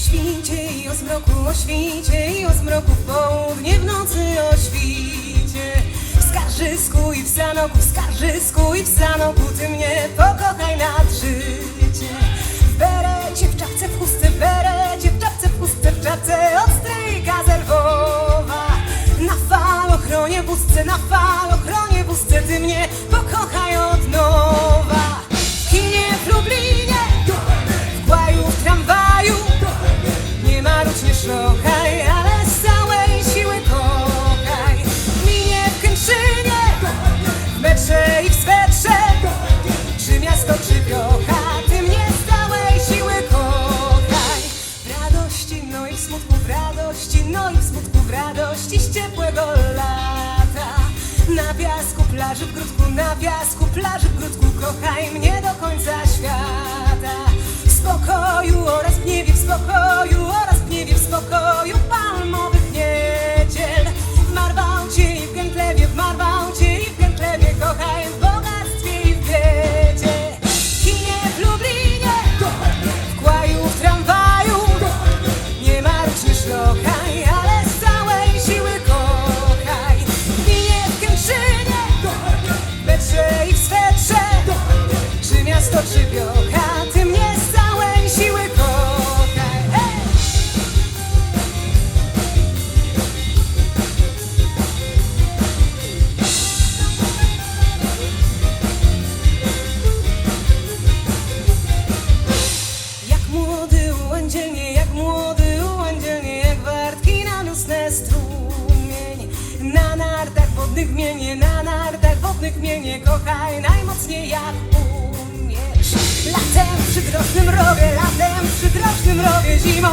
świcie i o zmroku, o świcie i o zmroku w południe, w nocy o świcie. W skarżysku i w sanoku, w skarżysku i w sanoku ty mnie pokochaj nad życie. W berecie, w czapce, w chustce, w berecie, w czapce, w chustce, w czapce od stryjka z Lwowa. Na falochronie bustce, na falochronie w smutku, w radości, no i w smutku, w radości z ciepłego lata. Na piasku, plaży, w grudku, na piasku, plaży, w grudku, kochaj mnie do końca świata. Młody ułędzielnie, jak młody ułędzielnie, jak wartki na nocne strumień. Na nartach wodnych mienie, na nartach wodnych mienie, kochaj najmocniej jak umiesz. Latem przy drożnym rowie, latem przy drożnym rowie, zimą